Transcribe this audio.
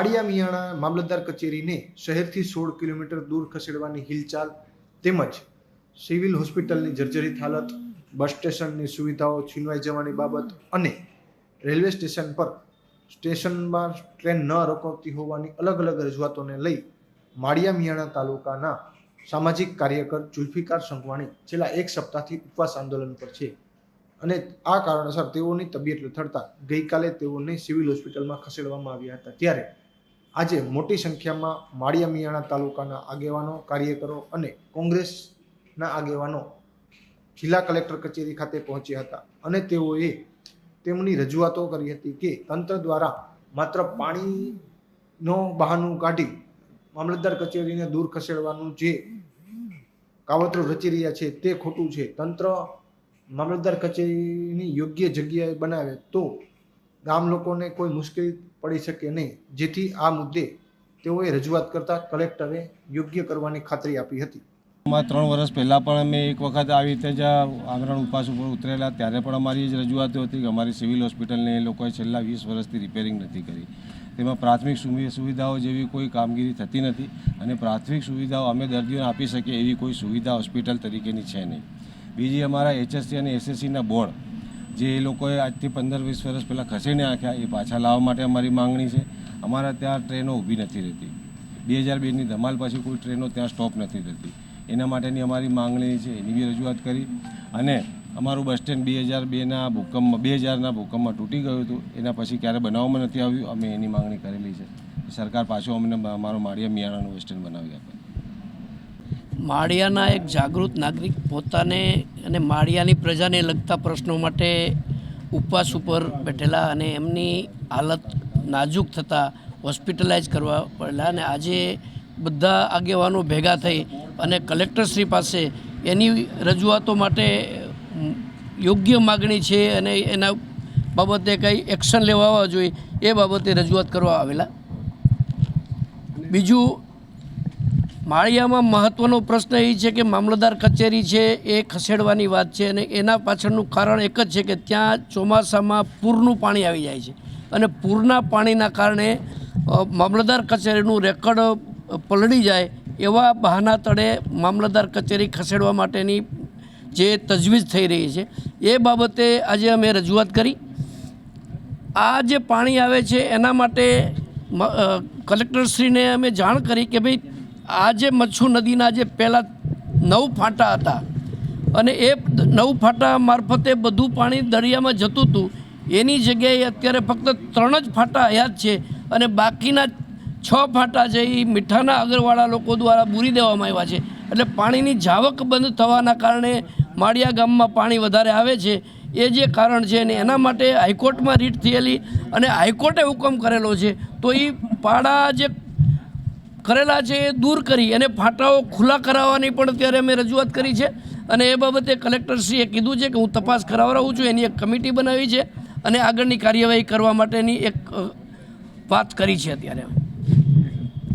આડિયા મિયાણા મામલતદાર કચેરીને શહેરથી સોળ કિલોમીટર દૂર ખસેડવાની હિલચાલ તેમજ સિવિલ હોસ્પિટલની જર્જરિત હાલત, બસ સ્ટેશનની સુવિધાઓ છીનવાઈ જવાની બાબત અને રેલવે સ્ટેશન પર સ્ટેશનમાં ટ્રેન ન રોકાતી હોવાની અલગ અલગ રજૂઆતોને લઈ માળિયા મિયાણા તાલુકાના સામાજિક કાર્યકર જુલ્ફિકાર સંઘવાણી છેલ્લા એક સપ્તાહથી ઉપવાસ આંદોલન પર છે અને આ કારણસર તેઓની તબિયત લથડતા ગઈકાલે તેઓને સિવિલ હોસ્પિટલમાં ખસેડવામાં આવ્યા હતા. ત્યારે આજે મોટી સંખ્યામાં માળિયા મિયાણા તાલુકાના આગેવાનો, કાર્યકરો અને કોંગ્રેસના આગેવાનો જિલ્લા કલેક્ટર કચેરી ખાતે પહોંચ્યા હતા અને તેઓએ તેમની રજૂઆતો કરી હતી કે તંત્ર દ્વારા માત્ર પાણીનો બહાનું કાઢી મામલતદાર કચેરીને દૂર ખસેડવાનું જે કાવતરું રચી રહ્યા છે તે ખોટું છે. તંત્ર મામલતદાર કચેરીની યોગ્ય જગ્યાએ બનાવે તો ગામ લોકોને કોઈ મુશ્કેલી પડી શકે નહીં. જેથી આ મુદ્દે તેઓએ રજૂઆત કરતા કલેક્ટરે યોગ્ય કરવાની ખાતરી આપી હતી. માં ત્રણ વર્ષ પહેલાં પણ અમે એક વખત આવી રીતે જ આમરણ ઉપવાસ ઉપર ઉતરેલા, ત્યારે પણ અમારી જ રજૂઆતો હતી કે અમારી સિવિલ હોસ્પિટલને એ લોકોએ છેલ્લા વીસ વર્ષથી રિપેરિંગ નથી કરી. તેમાં પ્રાથમિક સુવિ- સુવિધાઓ જેવી કોઈ કામગીરી થતી નથી અને પ્રાથમિક સુવિધાઓ અમે દર્દીઓને આપી શકીએ એવી કોઈ સુવિધા હોસ્પિટલ તરીકેની છે નહીં. બીજી અમારા એચએસસી અને એસએસસીના બોર્ડ જે એ લોકોએ આજથી પંદર વીસ વર્ષ પહેલાં ખસેડી નાખ્યા એ પાછા લાવવા માટે અમારી માંગણી છે. અમારા ત્યાં ટ્રેનો ઊભી નથી રહેતી. બે હજાર બેની ધમાલ પછી કોઈ ટ્રેનો ત્યાં સ્ટોપ નથી થતી એના માટેની અમારી માંગણી છે, એની બી રજૂઆત કરી. અને અમારું બસ સ્ટેન્ડ બે હજાર બેના ભૂકંપમાં, બે હજારના ભૂકંપમાં તૂટી ગયું હતું. એના પછી ક્યારે બનાવવામાં નથી આવ્યું, અમે એની માંગણી કરેલી છે. સરકાર પાછો અમને, અમારો માળિયા મિયાણાનું બસ સ્ટેન્ડ બનાવી આપે. માળિયાના એક જાગૃત નાગરિક પોતાને અને માળિયાની પ્રજાને લગતા પ્રશ્નો માટે ઉપવાસ ઉપર બેઠેલા અને એમની હાલત નાજુક થતાં હોસ્પિટલાઇઝ કરવા પડેલા અને આજે બધા આગેવાનો ભેગા થઈ અને કલેક્ટરશ્રી પાસે એની રજૂઆતો માટે યોગ્ય માગણી છે અને એના બાબતે કંઈ એક્શન લેવા જોઈએ એ બાબતે રજૂઆત કરવા આવેલા. બીજું માળિયામાં મહત્ત્વનો પ્રશ્ન એ છે કે મામલતદાર કચેરી છે, એ ખસેડવાની વાત છે અને એના પાછળનું કારણ એક જ છે કે ત્યાં ચોમાસામાં પૂરનું પાણી આવી જાય છે. અને પૂરના પાણીના કારણે મામલતદાર કચેરીનું રેકર્ડ પલળી જાય એવા બહાના તળે મામલતદાર કચેરી ખસેડવા માટેની જે તજવીજ થઈ રહી છે. એ બાબતે આજે અમે રજૂઆત કરી. આ જે પાણી આવે છે, એના માટે કલેક્ટરશ્રીને અમે જાણ કરી કે ભાઈ આ જે મચ્છુ નદીના જે પહેલાં નવ ફાંટા હતા અને એ નવ ફાંટા મારફતે બધું પાણી દરિયામાં જતું હતું. એની જગ્યાએ અત્યારે ફક્ત ત્રણ જ ફાંટા હયાત છે અને બાકીના છ ફાંટા છે એ મીઠાના અગરવાળા લોકો દ્વારા બૂરી દેવામાં આવ્યા છે. એટલે પાણીની જાવક બંધ થવાના કારણે માળિયા ગામમાં પાણી વધારે આવે છે. એ જે કારણ છે અને એના માટે હાઈકોર્ટમાં રીટ થયેલી અને હાઈકોર્ટે હુકમ કરેલો છે. તો એ પાડા જે કરેલા છે એ દૂર કરી અને ફાટાઓ ખુલ્લા કરાવવાની પણ અત્યારે અમે રજૂઆત કરી છે. અને એ બાબતે કલેક્ટરશ્રીએ કીધું છે કે હું તપાસ કરાવડાવું છું, એની એક કમિટી બનાવી છે અને આગળની કાર્યવાહી કરવા માટેની એક વાત કરી છે અત્યારે.